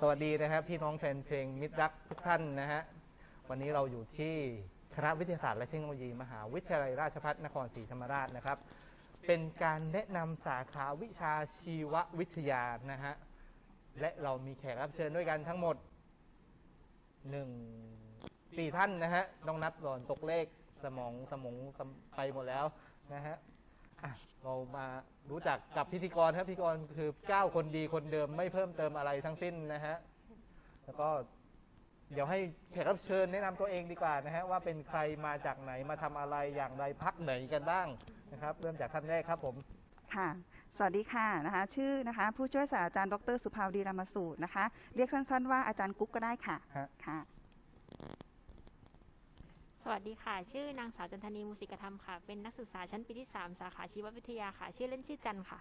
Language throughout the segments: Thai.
สวัสดีนะครับพี่น้องแฟนเพลงมิตรรักทุกท่านนะฮะวันนี้เราอยู่ที่คณะวิทยาศาสตร์และเทคโนโลยี มหาวิทยาลัยราชภัฏนครศรีธรรมราชนะครับ เป็นการแนะนำสาขาวิชาชีววิทยานะฮะและเรามีแขกรับเชิญด้วยกันทั้งหมดหนึ่งสี่ท่านนะฮะต้องนับก่อนตกเลขสมองสมองไปหมดแล้วนะฮะ อะเรามารู้จักกับพิธีกรครับพิธีกรคือเจ้าคนดีคนเดิมไม่เพิ่มเติมอะไรทั้งสิ้นนะฮะแล้วก็เดี๋ยวให้แขกรับเชิญแนะนำตัวเองดีกว่านะฮะว่าเป็นใครมาจากไหนมาทำอะไรอย่างไรพักไหนกันบ้างนะครับ เริ่มจากท่านแรกครับผม ค่ะ สวัสดีค่ะนะคะ ชื่อนะคะ ผู้ช่วยศาสตราจารย์ดรสุภาวดีรามสูตรนะคะ เรียกสั้นๆว่าอาจารย์กุ๊กก็ได้ค่ะฮะ ค่ะ สวัสดีค่ะ ชื่อนางสาวจันทนีมูสิกธรรมค่ะ เป็นนักศึกษาชั้นปีที่ 3 สาขาชีววิทยาค่ะ ชื่อเล่นชื่อจันค่ะ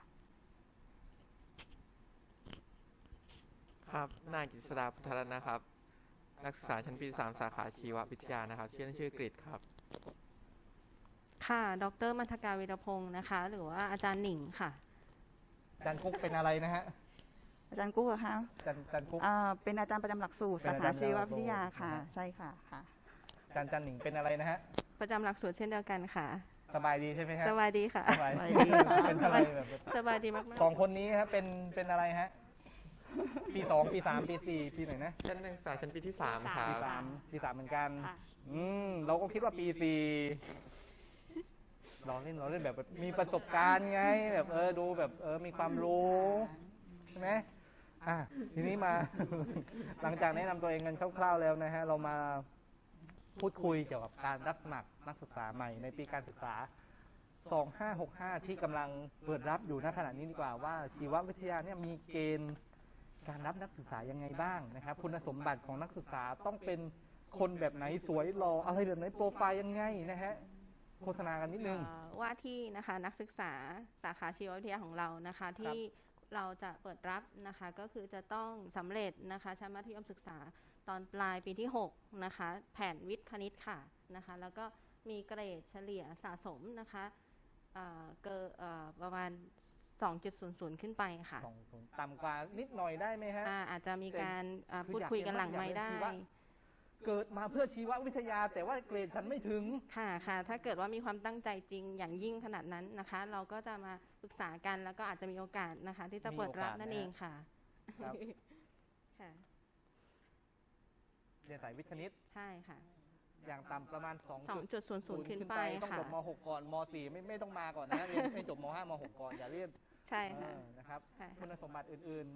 ครับนายกฤษดาพุทธรัตน์นะครับ นักศึกษาชั้นปี3สาขาชีววิทยานะครับ ชื่อเล่นชื่อกฤษครับ ค่ะ ดรมัทกาวีรพงศ์นะคะ หรือว่าอาจารย์หนิงค่ะ อาจารย์กุ๊กเป็นอะไรนะฮะอาจารย์กุ๊กเหรอคะอาจารย์อาจารย์กุ๊กอ่าเป็นอาจารย์ประจำหลักสูตรเป็นสาอาขาจารย์ชีววิทยาประจำหลักสูตรค่ะนะฮะใช่ค่ะค่ะอา จารย์จันหนิงเป็นอะไรนะฮะ ประจำหลักสูตรเช่นเดียวกันค่ะ สบายดีใช่ไหมฮะสวัสดีค่ะ สบายสบายดีดีเป็นอะไรแบบสบายดีมากสองคนนี้ครับเป็นเป็นอะไรฮะ ปีสองปีสามปีสี่ปีไหนนะ ชั้นนักศึกษาชั้นปีที่3ครัปีบสามปีสามเหมือนกัน ค่ะ อืมเราก็คิดว่าปีสี่เราเล่นเราเล่นแบบมีประสบการณ์ไง แบบเออดูแบบเออมีความรู้ใช่ไหมอะทีนี้มา หลังจากแนะนำตัวเองกันคร่าวๆแล้วนะฮะ เรามา พูดคุยเกี่ยวกับการรับสมัครนักศึกษาใหม่ในปีการศึกษา 2565 ที่กำลังเปิดรับอยู่ณขณะนี้ดีกว่าว่าชีววิทยาเนี่ยมีเกณฑ์การรับนักศึกษายังไงบ้างนะครับ คุณสมบัติของนักศึกษาต้องเป็นคนแบบไหนสวยหล่ออะไรแบบไหนโปรไฟล์ยังไงนะฮะโฆษณากันนิดๆนึง เอ่อว่าที่นะคะนักศึกษาสาขาชีววิทยาของเรานะคะ ที่เราจะเปิดรับนะคะ ก็คือจะต้องสำเร็จนะคะชั้นมัธยมศึกษา ตอนปลายปีที่ 6 นะคะ แผนวิทย์คณิตค่ะนะคะ แล้วก็มีเกรดเฉลี่ยสะสมนะคะเอ่อเกินเอ่อประมาณ 2.00 ขึ้นไปค่ะสองศูนย์ต่ำกว่านิดหน่อยได้ไหมฮะอ่าอาจจะมีการอ่าคือพูดอยากคุยกันเรียนหลังอยากไม่เรียนได้ชีวะ เกิดมาเพื่อชีววิทยา แต่ว่าเกรดฉันไม่ถึง ค่ะค่ะ ถ้าเกิดว่ามีความตั้งใจจริงอย่างยิ่งขนาดนั้นนะคะ เราก็จะมาปรึกษากันแล้วก็อาจจะมีโอกาสนะคะ ที่จะเปิดรับมีโอกาสนั่นนะเองค่ะ ครับ ค่ะ เรียนสายวิทย์คณิต ใช่ค่ะ อย่างต่ำประมาณ2 2.00ขึ้นไปต้องค่ะจบม .6 ก่อนม .4 ไม่ไม่ต้องมาก่อนนะฮะเรียนให้จบม .5 ม .6 ก่อนอย่าเรียนใช่ค่ะ เออนะครับ ใช่ค่ะ คุณสมบัติอื่น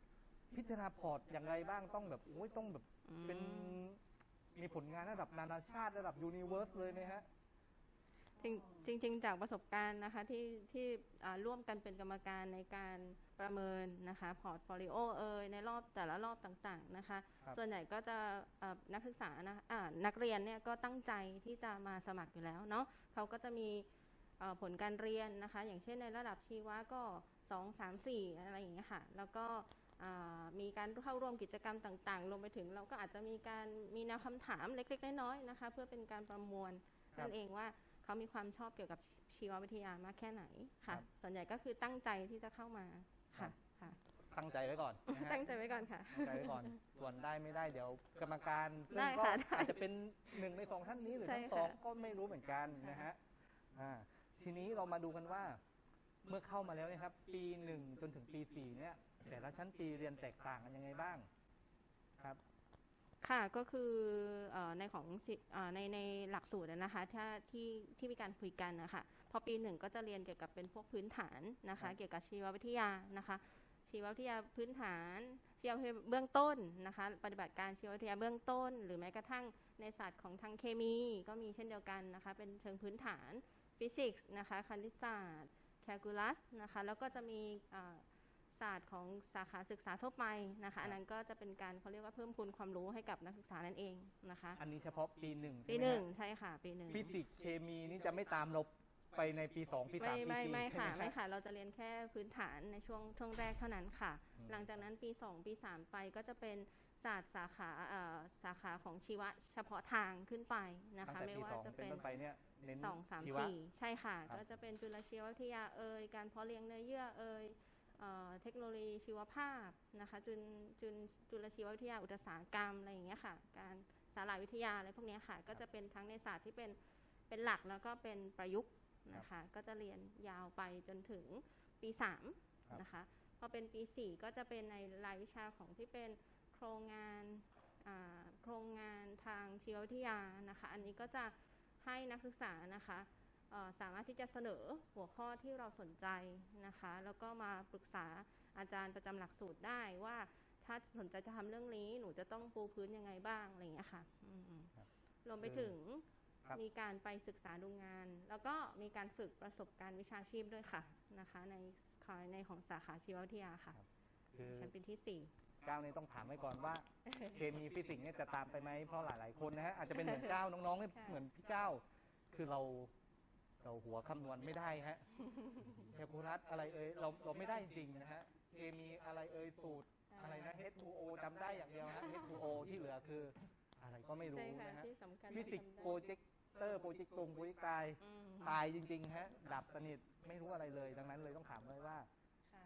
ๆ พิจารณาพอร์ตอย่างไรบ้างต้องแบบโอ้ยต้องแบบอืมเป็นมีผลงานระดับนานาชาติระดับยูนิเวอร์สเลยไหมฮะ จริงจริงๆจากประสบการณ์นะคะที่ที่อ่าร่วมกันเป็นกรรมการในการประเมินนะคะพอร์ตโฟลิโอเอยในรอบแต่ละรอบต่างๆนะคะครับส่วนใหญ่ก็จะเอ่อนักศึกษานะอ่านักเรียนเนี่ยก็ตั้งใจที่จะมาสมัครอยู่แล้วเนาะเขาก็จะมีเอ่อผลการเรียนนะคะ อย่างเช่นในระดับชีวะก็ 2 3 4 อะไรอย่างเงี้ยค่ะ แล้วก็อ่ามีการเข้าร่วมกิจกรรมต่างๆรวมไปถึงเราก็อาจจะมีการมีแนวคำถามเล็กๆน้อยๆนะคะ เพื่อเป็นการประมวลครับนั่นเองว่า เขามีความชอบเกี่ยวกับชีววิทยามากแค่ไหนครัค่ะบส่วนใหญ่ก็คือตั้งใจที่จะเข้ามาค่ะค่ะ ตั้งใจไว้ก่อนนะฮะ ตั้งใจไว้ก่อนค่ะตั้งใจไว้ก่อน ส่วนได้ไม่ได้เดี๋ยวกรรมการซึ่งได้ก็ค่ะได้อาจจะเป็นหนึ่งในสองท่านนี้หรือใช่ทั้งสองค่ะก็ไม่รู้เหมือนกันนะฮะอ่าทีนี้เรามาดูกันว่า เมื่อเข้ามาแล้วเนะครับ ปีหนึ่งจนถึงปีสี่เนี่ย แต่ละชั้นปีเรียนแตกต่างกันยังไงบ้าง ครับ ค่ะก็คือเอ่อในของสิเอ่อในในหลักสูตรอะนะคะถ้าที่ที่มีการคุยกันนะคะพอปีหนึ่งก็จะเรียนเกี่ยวกับเป็นพวกพื้นฐานนะครัคะบเกี่ยวกับชีววิทยานะคะชีววิทยาพื้นฐานชีววิทยาเบื้องต้นนะคะ ปฏิบัติการชีววิทยาเบื้องต้น หรือแม้กระทั่งในศาสตร์ของทางเคมี ก็มีเช่นเดียวกันนะคะ เป็นเชิงพื้นฐานฟิสิกส์นะคะคณิตศาสตร์แคลคูลัสนะคะแล้วก็จะมีเอ่อ ศาสตร์ของสาขาศึกษาทั่วไปนะคะ อันนั้นก็จะเป็นการเขาเรียกว่าเพิ่มพูนความรู้ให้กับนักศึกษานั่นเองนะคะ อันนี้เฉพาะปีหนึ่งปีใช่ไมหนึ่งฮะใช่ค่ะ ปีหนึ่งฟิสิกส์เคมีนี่จะไม่ตามเราไปในปีสองปีสามปีไม่ไม่สี่ไม่ใช่ค่ะไหมไม่ครับ ค่ะ เราจะเรียนแค่พื้นฐานในช่วงช่วงแรกเท่านั้นค่ะอืมหลังจากนั้นปี 2 ปี 3 ไปก็จะเป็นศาสตร์สาขาเอ่อสาขาของชีวะเฉพาะทางขึ้นไปนะตั้งคะ แต่ไม่ปีว่าสองจะเป็นเป็นต้นไปเนี่ยเน้นสองสามชีวะ สี่ใช่ค่ะ ครับ ก็จะเป็นจุลชีววิทยาเอ่ยการเพาะเลี้ยงเนื้อเยื่อเอ่ย เอ่อเทคโนโลยีชีวภาพนะคะจุลจุลจุลชีววิทยาอุตสาหกรรมอะไรอย่างเงี้ยค่ะ การสารวิทยาอะไรพวกเนี้ยค่ะ ก็จะเป็นทั้งในศาสตร์ที่เป็นเป็นหลักแล้วก็เป็นประยุกต์นะคะก็จะเรียนยาวไปจนถึงปีครับ3นะคะพอเป็นปี 4 ก็จะเป็นในรายวิชาของที่เป็นโครงงานอ่าโครงงานทางชีววิทยานะคะ อันนี้ก็จะให้นักศึกษานะคะเอ่อ สามารถที่จะเสนอหัวข้อที่เราสนใจนะคะ แล้วก็มาปรึกษาอาจารย์ประจำหลักสูตรได้ว่าถ้าสนใจจะทำเรื่องนี้หนูจะต้องปูพื้นยังไงบ้างอะไรอย่างเงี้ยค่ะอืมครับรวมไปถึงครับมีการไปศึกษาดูงาน แล้วก็มีการฝึกประสบการณ์วิชาชีพด้วยค่ะนะคะ ในในของสาขาชีววิทยาค่ะคือชั้นปีที่สี่ก้าวนี่ต้องถามไว้ก่อนว่า เคมีฟิสิกส์เนี่ยจะตามไปไหมเพราะหลาย ๆ คนนะฮะอาจจะเป็นเหมือนก้าวน้องๆเนี่ยค่ะเหมือนพี่เจ้า คือเรา เราหัวคำนวณไม่ได้ฮะแคลคูลัสอะไรเอ่ยเราเราไม่ได้จริงๆนะฮะเคมีอะไรเอ่ยสูตรอะไรนะ H2O จำได้อย่างเดียวฮะ H2O ที่เหลือคืออะไรก็ไม่รู้ใช่ค่ะนะฮะที่สำคัญฟิสิกส์ที่จำได้โปรเจคเตอร์โปรเจกตรงโปรเจกตายอืมตายจริงๆฮะดับสนิทไม่รู้อะไรเลย ดังนั้นเลยต้องถามเลยว่าค่ะ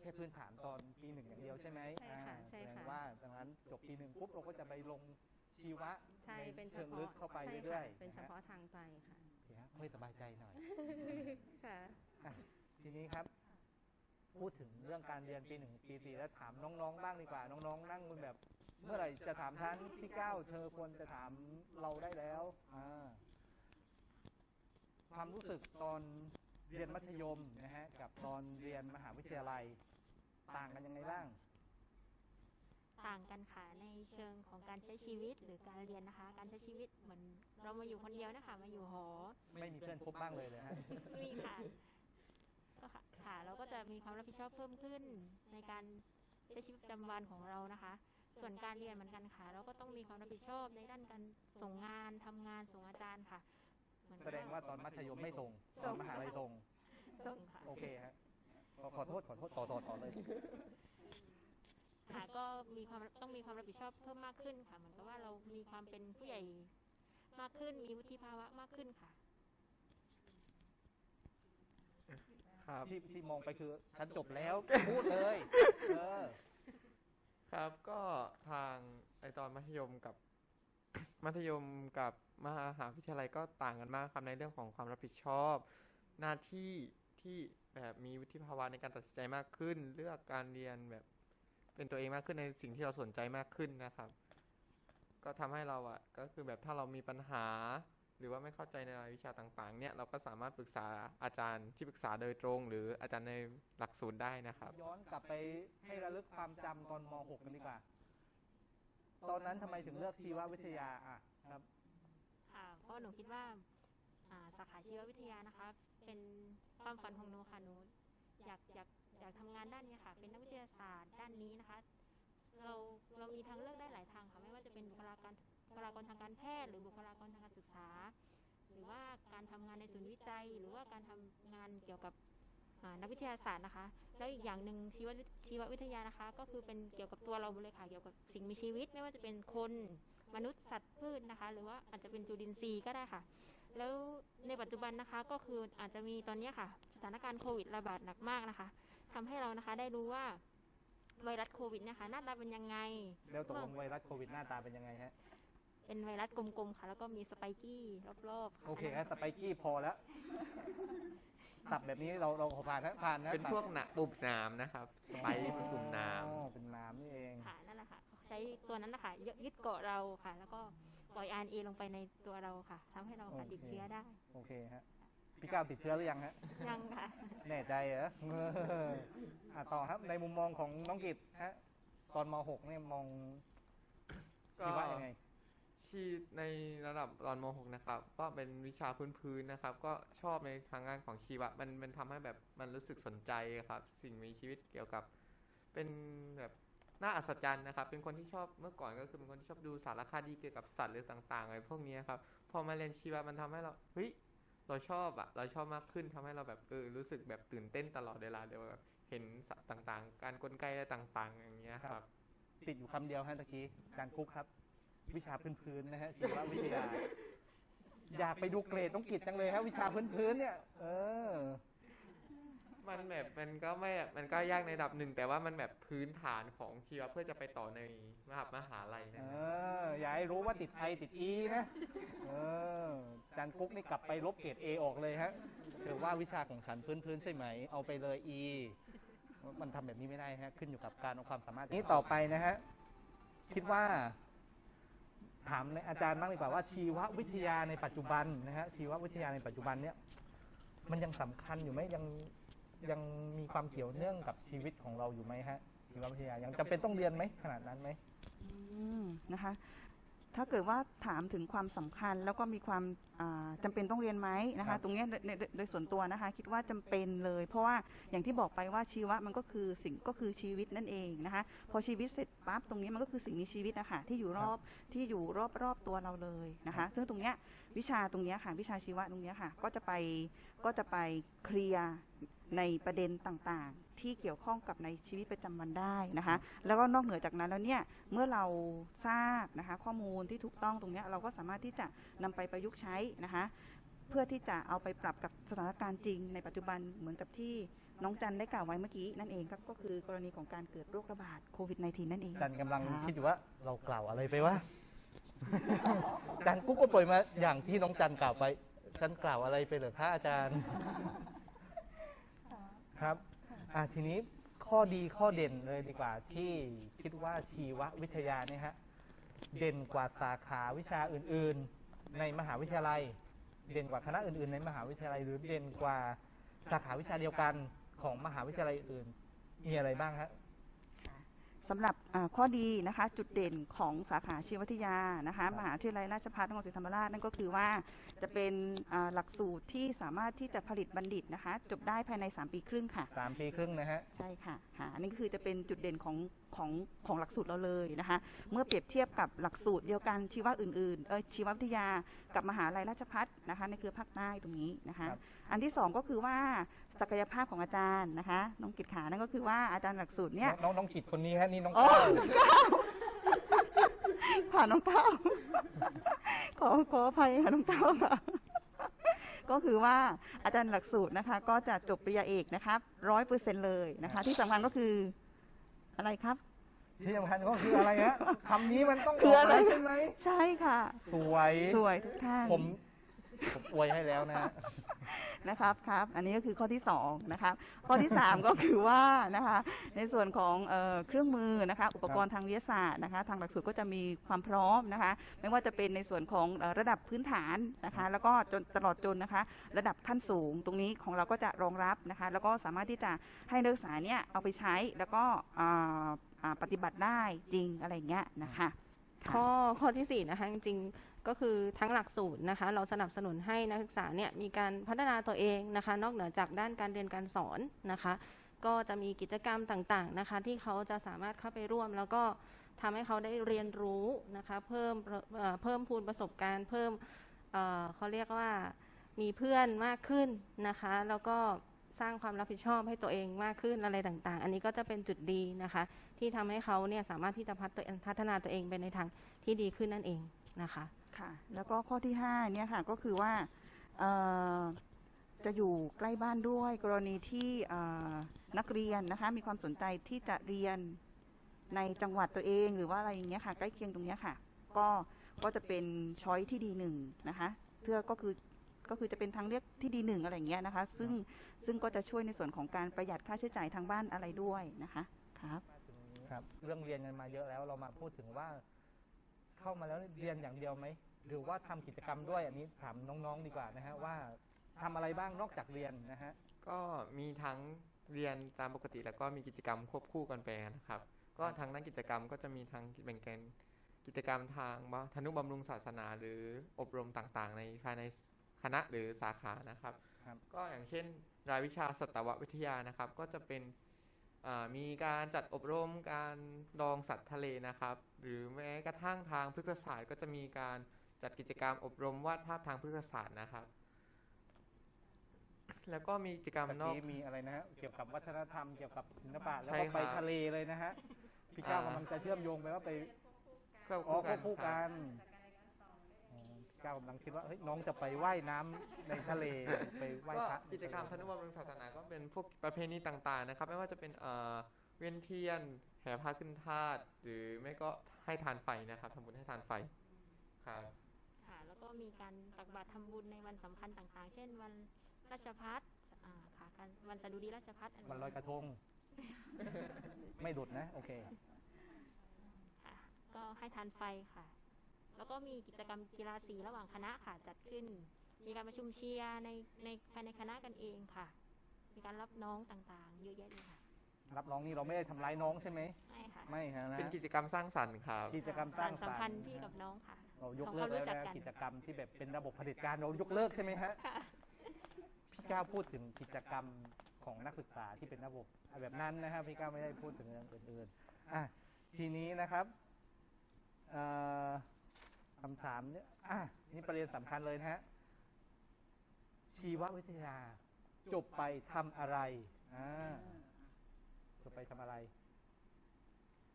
แค่พื้นฐานตอนปีหนึ่งอย่างเดียวใช่ไหมใช่ค่ะอ่าใช่แสดงค่ะว่าดังนั้นจบปีหนึ่งปุ๊บเราก็จะไปลงชีวะใช่เป็นเฉเชิงพาะลึกเข้าไปใช่เรื่อยค่ะๆเป็นเฉนะฮะพาะทางไปค่ะโอเคฮะค่อยสบายใจหน่อยค่ะทีนี้ครับ พูดถึงเรื่องการเรียนปีหนึ่งปีสี่แล้วถามน้องๆบ้างดีกว่า น้องๆ นั่งแบบ เมื่อไหร่จะถามท่านพี่ก้าวเธอควรจะถามเราได้แล้วอ่าความรู้สึกตอนเรียนมัธยมนะฮะกับตอนเรียนมหาวิทยาลัย ต่างกันยังไงบ้าง ต่างกันค่ะในเชิงของการใช้ชีวิตหรือการเรียนนะคะ การใช้ชีวิตเหมือนเรามาอยู่คนเดียวนะคะ มาอยู่หอ ไม่มีเพื่อนคบบ้างเลยเลยฮะ มีค่ะ ก็ค่ะค่ะ เราก็จะมีความรับผิดชอบเพิ่มขึ้นในการใช้ชีวิตประจำวันของเรานะคะ ส่วนการเรียนเหมือนกันค่ะ เราก็ต้องมีความรับผิดชอบในด้านการส่งงานทำงานส่งอาจารย์ค่ะเหมือนกับ แสดงว่าตอนมัธยมไม่ส่งตส่อนงมหาลัยส่ง ส่งค่ะ โอเคฮะขอขอโทษขอโทษต่อต่อต่อเลย ค่ะก็มีความต้องมีความรับผิดชอบเพิ่มมากขึ้นค่ะ เหมือนกับว่าเรามีความเป็นผู้ใหญ่มากขึ้น มีวุฒิภาวะมากขึ้นค่ะ ครับที่ที่มองไปคือฉันจบแล้วพูดเลยเออครับก็ทางไอตอนมัธยมกับ มัธยมกับมหาวิทยาลัยก็ต่างกันมากครับในเรื่องของความรับผิดชอบ หน้าที่ที่แบบมีวุฒิภาวะในการตัดสินใจมากขึ้น เลือกการเรียนแบบ เป็นตัวเองมากขึ้นในสิ่งที่เราสนใจมากขึ้นนะครับ ก็ทำให้เราอะก็คือแบบถ้าเรามีปัญหา หรือว่าไม่เข้าใจในรายวิชาต่าง ๆ เนี่ยเราก็สามารถปรึกษาอาจารย์ที่ปรึกษาโดยตรง หรืออาจารย์ในหลักสูตรได้นะครับ ย้อนกลับไปให้ระลึกความจำตอนม .6 กันดีกว่า ตอนนั้นทำไมถึงเลือกชีววิทยาอะครับค่ะเพราะหนูคิดว่าอ่าสาขาชีววิทยานะคะ เป็นความฝันของหนูค่ะหนูอยากอยาก อยากทำงานด้านนี้ค่ะ เป็นนักวิทยาศาสตร์ด้านนี้นะคะ เราเรามีทางเลือกได้หลายทางค่ะ ไม่ว่าจะเป็นบุคลากรบุคลากรทางการแพทย์ หรือบุคลากรทางการศึกษา หรือว่าการทำงานในศูนย์วิจัย หรือว่าการทำงานเกี่ยวกับนักวิทยาศาสตร์นะคะ แล้วอีกอย่างหนึ่งชีววิชีววิทยานะคะ ก็คือเป็นเกี่ยวกับตัวเราหมดเลยค่ะ เกี่ยวกับสิ่งมีชีวิต ไม่ว่าจะเป็นคนมนุษย์สัตว์พืชนะคะ หรือว่าอาจจะเป็นจุลินทรีย์ก็ได้ค่ะ แล้วในปัจจุบันนะคะก็คืออาจจะมีตอนนี้ค่ะ สถานการณ์โควิดระบาดหนักมากนะคะ ทำให้เรานะคะได้รู้ว่าไวรัสโควิดเนะคะหน้าตาเป็นยังไง แล้วตกลงไวรัสโควิดหน้าตาเป็นยังไงฮะ เป็นไวรัสกลมๆค่ะ แล้วก็มีสไปกี้รอบๆค่ะโอเคฮะสไปกี้พอแล้วตับแบบนี้เราเราผ่านนะผ่านนะเป็นพวกหนะปุ่มน้ำนะครับสไปซ์เป็นปุ่มน้ำอ๋อเป็นน้ำนี่เองค่ะนั่นแหละค่ะใช้ตัวนั้นนะคะยึดยึดเกาะเราค่ะ แล้วก็ปล่อย RNA ลงไปในตัวเราค่ะทำให้เราค่ะติดเชื้อได้ โอเคฮะ พี่ก้าวติดเชื้อหรือยังฮะยังค่ะ แน่ใจเหรอเอออะต่อครับในมุมมองของน้องกิตฮะตอนม .6 เนี่ยมองก็ชีวะยังไง ที่ในระดับตอนม .6 นะครับ ก็เป็นวิชาพื้นๆนะครับ ก็ชอบในทางงานของชีวะ มันมันทำให้แบบมันรู้สึกสนใจครับ สิ่งมีชีวิตเกี่ยวกับ เป็นแบบน่าอัศจรรย์นะครับ เป็นคนที่ชอบเมื่อก่อนก็คือเป็นคนที่ชอบดูสารคดีเกี่ยวกับสัตว์หรือต่างๆอะไรพวกนี้ครับ พอมาเรียนชีวะมันทำให้เราเฮ้ย เราชอบอะเราชอบมากขึ้นทำให้เราแบบเออรู้สึกแบบตื่นเต้นตลอดเวลาเดี๋ยวแบบเห็นสัตว์ต่างๆ การกลไกอะไรต่าง ๆ อย่างเงี้ยครับ ติดอยู่คำเดียวฮะตะกี้อาจารย์กุ๊กครับ วิชาพื้นๆนะฮะชีววิทยาอยากไปดูเกรดน้องกิตจังเลยฮะวิชาพื้นๆเนี่ย เออ มันแบบมันก็ไม่มันก็ยากในระดับหนึ่ง แต่ว่ามันแบบพื้นฐานของชีวะเพื่อจะไปต่อในมหามหาลัยเอนะอ อย่าให้รู้ว่าติดไอติดอีนะ เอออาจารย์กุ๊กนี่กลับไปลบเกรดเอออกเลยฮะถือว่าวิชาของฉันพื้นๆใช่ไหม เอาไปเลยอีมันทำแบบนี้ไม่ได้ฮะ ขึ้นอยู่กับการเอาความสามารถนี่ต่อไปนะฮะ คิดว่า ถามอาจารย์บ้างดีกว่าว่าชีววิทยาในปัจจุบันนะฮะชีววิทยาในปัจจุบันเนี่ย มันยังสำคัญอยู่ไหมยัง ยังมีความเกี่ยวเนื่องกับชีวิตของเราอยู่ไหมฮะชีววิทยายังจำเป็นต้องเรียนไหมขนาดนั้นไหมอืมนะคะ ถ้าเกิดว่าถามถึงความสำคัญแล้วก็มีความอ่าจำเป็นต้องเรียนไหมนะครัคะบตรงเนี้ยโดยโดยโดยส่วนตัวนะคะ คิดว่าจำเป็นเลย เพราะว่าอย่างที่บอกไปว่าชีวะมันก็คือสิ่งก็คือชีวิตนั่นเองนะคะ พอชีวิตเสร็จปั๊บตรงนี้มันก็คือสิ่งมีชีวิตนะคะที่อยู่รอบที่อยู่รอบรอบตัวเราเลยนะคะ ซึ่งตรงเนี้ย วิชาตรงเนี้ยค่ะวิชาชีวะตรงเนี้ยค่ะ ก็จะไปก็จะไปเคลียร์ในประเด็นต่างๆ ที่เกี่ยวข้องกับในชีวิตประจำวันได้นะคะ แล้วก็นอกเหนือจากนั้นแล้วเนี่ยเมื่อเราทราบนะคะข้อมูลที่ถูกต้องตรงเนี้ยเราก็สามารถที่จะนำไปประยุกต์ใช้นะคะเพื่อที่จะเอาไปปรับกับสถานการณ์จริง ในปัจจุบันเหมือนกับที่น้องจันได้กล่าวไว้เมื่อกี้นั่นเองครับก็คือกรณีของการเกิดโรคระบาดโควิด -19 นั่นเองอาจารย์กำลังครับคิดอยู่ว่าเรากล่าวอะไรไปวะ อาจารย์กุ๊กก็ปล่อยมาอย่างที่น้องจันกล่าวไป ฉันกล่าวอะไรไปเหรอคะอาจารย์ครับอ่าทีนี้ข้อดีข้อเด่นเลยดีกว่าที่คิดว่าชีววิทยาเนี่ยฮะเด่นกว่าสาขาวิชาอื่น ๆ ในมหาวิทยาลัย เด่นกว่าคณะอื่น ๆ ในมหาวิทยาลัย หรือเด่นกว่าสาขาวิชาเดียวกันของมหาวิทยาลัยอื่น มีอะไรบ้างครับ สำหรับอ่าข้อดีนะคะจุดเด่นของสาขาชีววิทยานะคะมหาวิทยาลัยราชภัฏนครศรีธรรมราชนั่นก็คือว่าจะเป็นอ่าหลักสูตรที่สามารถที่จะผลิตบัณฑิตนะคะจบได้ภายใน 3 ปีครึ่งค่ะสามปีครึ่งนะฮะใช่ค่ะค่ะอันนี้ก็คือจะเป็นจุดเด่นของของของหลักสูตรเราเลยนะคะเมื่อเปรียบเทียบกับหลักสูตรเดียวกันชีวะอื่นๆเออชีววิทยากับมหาลัยราชพัฒนะคะในเครือภาคใต้ตรงนี้นะคะครับ อันที่สองก็คือว่าศักยภาพของอาจารย์นะคะน้องกิตขานั่นก็คือว่าอาจารย์หลักสูตรเนี่ยน้องน้องกิจคนนี้ฮะนี่น้องโอ้ก้าวผ่านน้องเก้าขอขออภัยค่ะน้องเก้าค่ะ ก็คือว่าอาจารย์หลักสูตรนะคะ ก็จะจบปริญญาเอกนะครับร้อยเปอร์เซ็นเลยนะคะ ที่สำคัญก็คืออะไรครับ ที่สำคัญก็คืออะไรฮะคำนี้มันต้องคืออะไรบกว้ใช่ไหม ใช่ค่ะ สวย สวยทุกท่าน ผม ผมอวยให้แล้วนะฮะ นะครับครับอันนี้ก็คือข้อที่สองนะครับข้อที่สามก็คือว่านะคะในส่วนของเอ่อเครื่องมือนะคะอุปกรณ์ทางวิทยาศาสตร์นะคะ ทางหลักสูตรก็จะมีความพร้อมนะคะ ไม่ว่าจะเป็นในส่วนของเอ่อระดับพื้นฐานนะคะ แล้วก็จนตลอดจนนะคะ ระดับขั้นสูง ตรงนี้ของเราก็จะรองรับนะคะ แล้วก็สามารถที่จะให้นักศึกษาเนี่ยเอาไปใช้แล้วก็อ่าอ่าปฏิบัติได้จริงอะไรอย่างเงี้ยนะคะค่ะข้อข้อที่สี่นะคะจริงๆ ก็คือทั้งหลักสูตรนะคะ เราสนับสนุนให้นักศึกษาเนี่ยมีการพัฒนาตัวเองนะคะ นอกเหนือจากด้านการเรียนการสอนนะคะ ก็จะมีกิจกรรมต่างๆนะคะ ที่เขาจะสามารถเข้าไปร่วม แล้วก็ทำให้เขาได้เรียนรู้นะคะ เพิ่มเพิ่มพูนประสบการณ์ เพิ่มเเขาเรียกว่ามีเพื่อนมากขึ้นนะคะ แล้วก็สร้างความรับผิดชอบให้ตัวเองมากขึ้นอะไรต่างๆ อันนี้ก็จะเป็นจุดดีนะคะ ที่ทำให้เขาเนี่ยสามารถที่จะพัฒนาตัวเองไปในทางที่ดีขึ้นนั่นเอง นะคะ ค่ะ แล้วก็ข้อที่5เนี่ยค่ะก็คือว่าเอ่อจะอยู่ใกล้บ้านด้วย กรณีที่เอ่อนักเรียนนะคะมีความสนใจที่จะเรียนในจังหวัดตัวเองหรือว่าอะไรอย่างเงี้ยค่ะใกล้เคียงตรงเนี้ยค่ะ ก็ก็จะเป็นช้อยที่ดีหนึ่งนะคะเพื่อก็คือก็คือจะเป็นทางเลือกที่ดีหนึ่งอะไรอย่างเงี้ยนะคะ ซึ่งซึ่งก็จะช่วยในส่วนของการประหยัดค่าใช้จ่ายทางบ้านอะไรด้วยนะคะครับครับ เรื่องเรียนกันมาเยอะแล้วเรามาพูดถึงว่า เข้ามาแล้วเรียนอย่างเดียวไหมหรือว่าทำกิจกรรมด้วยอันนี้ถามน้องๆดีกว่านะฮะว่าทำอะไรบ้างนอกจากเรียนนะฮะก็มีทั้งเรียนตามปกติแล้วก็มีกิจกรรมควบคู่กันไปนะครับ ก็ทางด้านกิจกรรมก็จะมีทางแบ่งเป็นกิจกรรมทางธนุบำรุงศาสนาหรืออบรมต่างๆ ในภายในคณะหรือสาขานะครับครับก็อย่างเช่น รายวิชาสัตววิทยานะครับ ก็จะเป็นอ่า มีการจัดอบรมการลองสัตว์ทะเลนะครับ หรือแม้กระทั่งทางพฤกษศาสตร์ก็จะมีการจัดกิจกรรมอบรมวาดภาพทางพฤกษศาสตร์นะครับ แล้วก็มีกิจกรรมตะนอกกี้มีอะไรนะฮะเกี่ยวกับวัฒนธรรมเกี่ยวกับศิลปะแล้วใช่ก็ไปครับทะเลเลยนะฮะพี่ก้าวกำลังจะเชื่อมโยงไปว่าไปควบอ๋อคู่ควบคู่ครักับน อ๋อก้าวกำลังคิดว่าเฮ้ยน้องจะไปว่ายน้ำในทะเลไปไหว้ก็พระกิจกรรมธนุบำรุงศาสนาก็เป็นพวกประเพณีต่างๆนะครับ ไม่ว่าจะเป็นเอ่อเวียนเทียนแห่ผ้าขึ้นทาสหรือไม่ก็ให้ทานไฟนะครับทำบุญให้ทานไฟครับค่ะแล้วก็มีการตักบาตรทำบุญในวันสำคัญต่างๆ เช่นวันราชพัฒอ่าค่ะการวันสดุดีราชพัฒวันลอยกระทง ไม่ดุดนะ โอเค ค่ะก็ให้ทานไฟค่ะ แล้วก็มีกิจกรรมกีฬาสีระหว่างคณะค่ะจัดขึ้น มีการประชุมเชียร์ในในภายในคณะกันเองค่ะ มีการรับน้องต่างๆ เยอะแยะเลยค่ะ รับน้องนี่เราไม่ได้ทำร้ายน้องใช่ไหมไม่ค่ะไม่ฮะนะเป็นกิจกรรมสร้างสรรค์ครับ กิจกรรมสสาร้างรสสัมรรพันธ์ค์พี่กับน้องค่ะเรายกทำเลิควากมรู้แล้วจักนะกันกิจกรรมที่แบบเป็นระบบเผด็จการเรายกเลิกใช่ไหมฮะค่ะ พี่ก้าวพูดถึงกิจกรรมของนักศึกษาที่เป็นระบบแบบนั้นนะครับพี่ก้าวไม่ได้พูดถึงเรื่องอื่นๆอะทีนี้นะครับเอ่อ คำถามเนี่ยอะนี่ประเด็นสำคัญเลยนะฮะ ชีววิทยา จบไปทำอะไรอ่าจบไปทำอะไร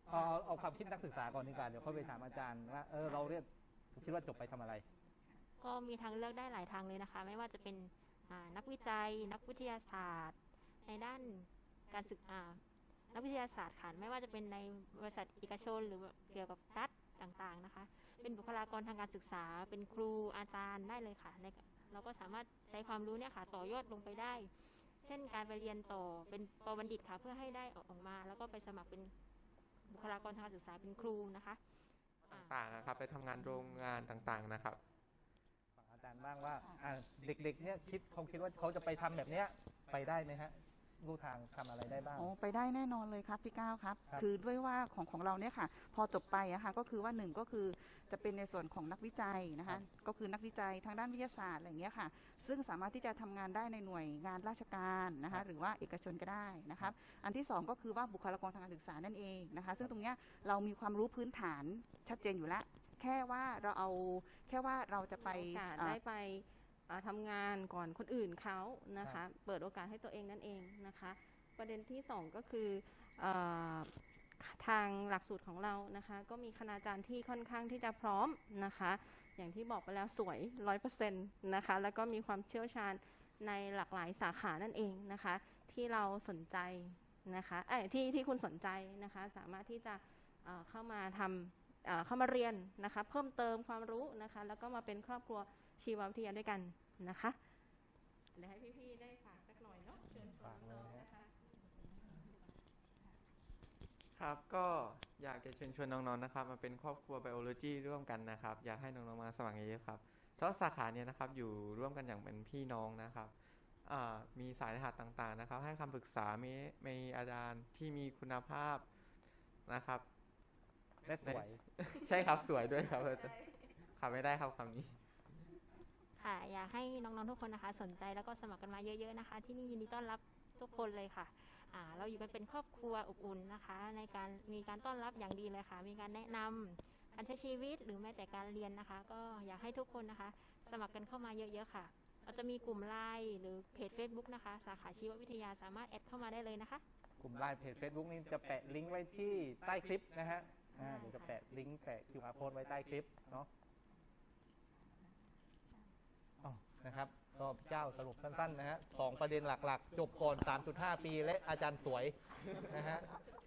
เอาเอาเอาความคิดนักศึกษาก่อนดีกว่าเดี๋ยวค่อยไปถามอาจารย์ว่าเออเราเรียกคิดว่าจบไปทำอะไร ก็มีทางเลือกได้หลายทางเลยนะคะ ไม่ว่าจะเป็นอ่านักวิจัย นักวิทยาศาสตร์ ในด้านการศึกษานักวิทยาศาสตร์ค่ะไม่ว่าจะเป็นในบริษัทเอกชนหรือเกี่ยวกับรัฐ ต่างๆนะคะ เป็นบุคลากรทางการศึกษา เป็นครูอาจารย์ได้เลยค่ะในเราก็สามารถใช้ความรู้เนี่ยค่ะต่อยอดลงไปได้ เช่นการไปเรียนต่อเป็นปบัณฑิตค่ะ เพื่อให้ได้ออกมา แล้วก็ไปสมัครเป็นบุคลากรทางการศึกษาเป็นครูนะคะอ่าต่างๆนะครับ ไปทำงานโรงงานต่างๆนะครับฝั่งอาจารย์บ้างว่าอะเด็กๆเนี่ยคิดเขาคิดว่าเขาจะไปทำแบบเนี้ยไปได้ไหมฮะ รู้ทางทำอะไรได้บ้าง โอ้ไปได้แน่นอนเลยครับพี่ก้าวครับ ครับ คือด้วยว่าของของเราเนี่ยค่ะ พอจบไปอะค่ะก็คือว่าหนึ่งก็คือจะเป็นในส่วนของนักวิจัยนะคะ ก็คือนักวิจัยทางด้านวิทยาศาสตร์อะไรอย่างเงี้ยค่ะ ซึ่งสามารถที่จะทำงานได้ในหน่วยงานราชการนะครัคะ บหรือว่าเอกชนก็ได้นะครับ อันที่สองก็คือว่าบุคลากรทางการศึกษานั่นเองนะคะ ซึ่งตรงเนี้ยเรามีความรู้พื้นฐานชัดเจนอยู่แล้วแค่ว่าเราเอาแค่ว่าเราจะไปโอกาสอ่าได้ไปอ่า ทำงานก่อนคนอื่นเขานะครัคะบเปิดโอกาสให้ตัวเองนั่นเองนะคะ ประเด็นที่สองก็คือเออทางหลักสูตรของเรานะคะ ก็มีคณาจารย์ที่ค่อนข้างที่จะพร้อมนะคะ อย่างที่บอกไปแล้วสวยร้อยเปอร์เซ็นต์นะคะ แล้วก็มีความเชี่ยวชาญในหลากหลายสาขานั่นเองนะคะ ที่เราสนใจนะคะเอ้ยที่ที่คุณสนใจนะคะ สามารถที่จะเอ่อเข้ามาทำเอ่อเข้ามาเรียนนะคะ เพิ่มเติมความรู้นะคะ แล้วก็มาเป็นครอบครัว ชีววิทยาด้วยกันนะคะเดี๋ยวให้พี่ๆได้ฝากสักหน่อยเนาะเชิญชวนฝากเลยน้องๆฮะนะคะ ครับก็อยากจะเชิญชวนน้องๆนะครับ มาเป็นครอบครัวไบโอโลจีร่วมกันนะครับ อยากให้น้องๆมาสมัครเยอะๆครับเพราะสาขาเนี้นะครับอยู่ร่วมกันอย่างเป็นพี่น้องนะครับอ่ามีสายรหัสต่างๆนะครับ ให้คำปรึกษามีมีอาจารย์ที่มีคุณภาพนะครับและสวย ใช่ครับสวยด้วยครับขับไม่ได้ครับคำนี้ ค่ะ อยากให้น้องๆทุกคนนะคะ สนใจแล้วก็สมัครกันมาเยอะๆนะคะ ที่นี่ยินดีต้อนรับทุกคนเลยค่ะอ่าเราอยู่กันเป็นครอบครัวอบอุ่นนะคะ ในการมีการต้อนรับอย่างดีเลยค่ะ มีการแนะนำการใช้ชีวิตหรือแม้แต่การเรียนนะคะ ก็อยากให้ทุกคนนะคะ สมัครกันเข้ามาเยอะๆค่ะ เราจะมีกลุ่มไลน์หรือเพจ Facebook นะคะ สาขาชีววิทยาสามารถแอดเข้ามาได้เลยนะคะ กลุ่มไลน์เพจ Facebook นี่จะแปะลิงก์ไว้ที่ใต้คลิปนะฮะอ่าเดี๋ยวจะค่ะแปะลิงก์แปะ QR code ไว้ใต้คลิปเนาะอ๋อ นะครับก็พี่เจ้าสรุปสั้นๆนะฮะสองประเด็นหลักๆ จบก่อน 3.5 ปีและอาจารย์สวยนะฮะ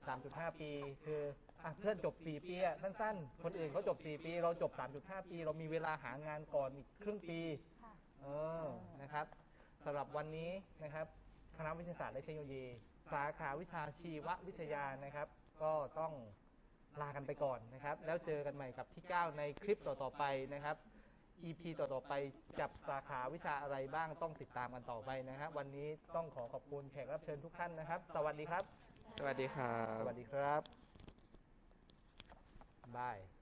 3.5 ปีคืออะเพื่อนจบ 4 ปีอะสั้นๆ คนอื่นเขาจบ 4 ปี เราจบ 3.5 ปี เรามีเวลาหางานก่อนอีกครึ่งปีเออนะครับสำหรับวันนี้นะครับคณะวิทยาศาสตร์และเทคโนโลยี สาขาวิชาชีววิทยานะครับ ก็ต้องลากันไปก่อนนะครับ แล้วเจอกันใหม่กับพี่ก้าวในคลิปต่อๆไปนะครับ EP ต่อๆไปจับสาขาวิชาอะไรบ้างต้องติดตามกันต่อไปนะครับวันนี้ต้องขอขอบคุณแขกรับเชิญทุกท่านนะครับ สวัสดีครับ สวัสดีครับ สวัสดีครับบาย